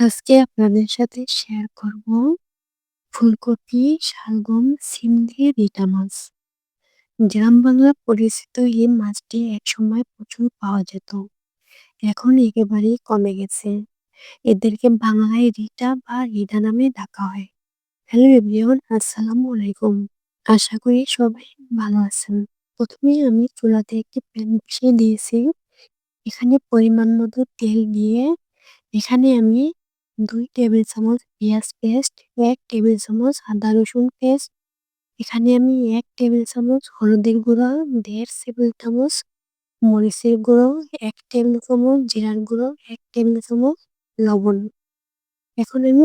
আজকে আপনাদের সাথে শেয়ার করব ফুলকপি, শালগম, সিম দিয়ে রিটা মাছ। গ্রাম বাংলা পরিচিত এই মাছটি একসময় প্রচুর পাওয়া যেত। এখন একেবারেই কমে গেছে। এদেরকে বাংলায় রিটা বা রিডা নামে ডাকা হয়। হ্যালো এভরিওয়ান আসসালামু আলাইকুম। আশা করি সবাই ভালো আছেন। প্রথমে আমি চুলাতে একটি প্যান বসিয়ে দিয়েছি। এখানে পরিমাণ মতো তেল দিয়ে এখানে আমি দুই টেবিল চামচ পেঁয়াজ পেস্ট, এক টেবিল চামচ আদা রসুন পেস্ট। এখানে আমি এক টেবিল চামচ হলুদের গুঁড়ো, দেড় টেবিল চামচ মরিচের গুঁড়ো, এক টেবিল চামচ জিরার গুঁড়ো, এক টেবিল চামচ লবণ। এখন আমি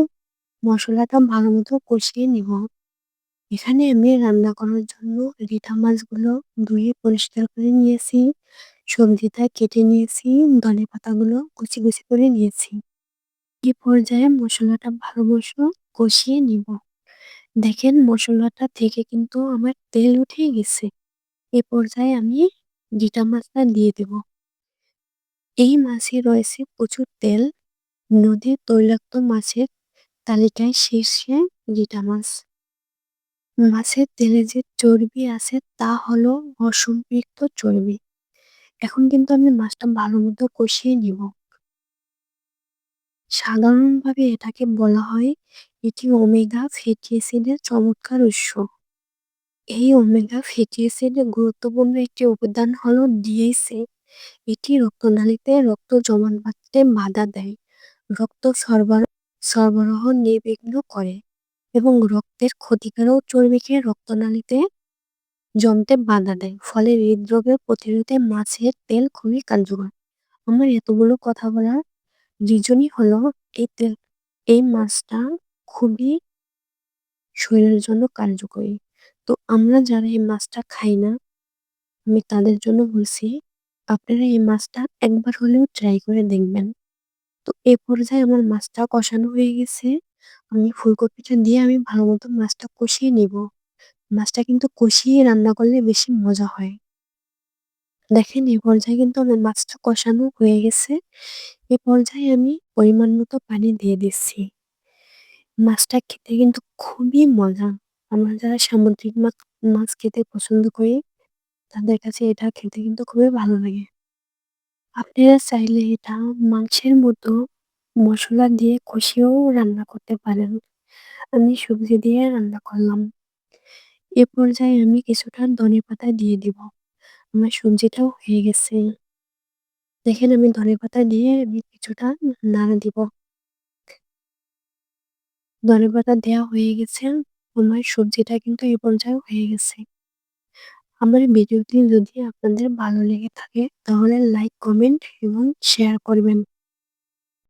মশলাটা ভালো মতো কষিয়ে নিব। এখানে আমি রান্না করার জন্য রিঠা মাছগুলো ধুয়ে পরিষ্কার করে নিয়েছি, সবজিটা কেটে নিয়েছি ধনে পাতাগুলো কুচি কুচি করে নিয়েছি। এই পর্যায়ে মশলাটা ভালো মতো কষিয়ে নিব। দেখেন মশলাটা থেকে কিন্তু আমার তেল উঠে গেছে। এ পর্যায়ে আমি জিটা মাছটা দিয়ে দেব। এই মাছে রয়েছে প্রচুর তেল। নদীর তৈলাক্ত মাছের তালিকায় শীর্ষে জিটা মাছ। মাছের তেলে যে চর্বি আছে তা হলো অসম্পৃক্ত চর্বি। এখন কিন্তু আমি মাছটা ভালো মতো কষিয়ে নিব। সাধারণভাবে এটাকে বলা হয় এটি ওমেগা ফ্যাটি অ্যাসিডের চমৎকার উৎস। এই ওমেগা ফ্যাটি অ্যাসিডের গুরুত্বপূর্ণ একটি উপাদান হলো ডিএসএ এটি রক্তনালীতে রক্ত জমাট বাঁধতে বাধা দেয়, রক্ত সরবরাহ সরবরাহ নির্বিঘ্ন করে এবং রক্তের ক্ষতিকারক চর্বিকে রক্তনালীতে জমতে বাধা দেয়, ফলে হৃদরোগের প্রতিরোধে মাছের তেল খুবই কার্যকর। আমার এতগুলো কথা বলার রিজনই হলো এই তেল এই মাছটা খুবই শরীরের জন্য কার্যকরী। তো আমরা যারা এই মাছটা খাই না, আমি তাদের জন্য বলছি, আপনারা এই মাছটা একবার হলেও ট্রাই করে দেখবেন। তো এ পর্যায়ে আমার মাছটা কষানো হয়ে গেছে। আমি ফুলকপিটা দিয়ে আমি ভালো মতো মাছটা কষিয়ে নিব। মাছটা কিন্তু কষিয়ে রান্না করলে বেশি মজা হয়। দেখেন, এই পর্যায়ে কিন্তু আমার মাছটা কষানো হয়ে গেছে। এ পর্যায়ে আমি পরিমাণ মতো পানি দিয়ে দিচ্ছি। মাছটা খেতে কিন্তু খুবই মজা। আমরা যারা সামুদ্রিক মাছ মাছ খেতে পছন্দ করি, তাদের কাছে এটা খেতে কিন্তু খুবই ভালো লাগে। আপনারা চাইলে এটা মাংসের মতো মশলা দিয়ে কষিয়েও রান্না করতে পারেন। আমি সবজি দিয়ে রান্না করলাম। এ পর্যায়ে আমি কিছুটা ধনে পাতা দিয়ে দিব। আমার সবজিটাও হয়ে গেছে। দেখেন আমি ধনে পাতা দিয়ে আমি কিছুটা নাড়া দিব। ধনে পাতা দেওয়া হয়ে গেছে। আমার সবজিটা কিন্তু এই পর্যায়ে হয়ে গেছে। আমার ভিডিওটি যদি আপনাদের ভালো লেগে থাকে, তাহলে লাইক কমেন্ট এবং শেয়ার করবেন।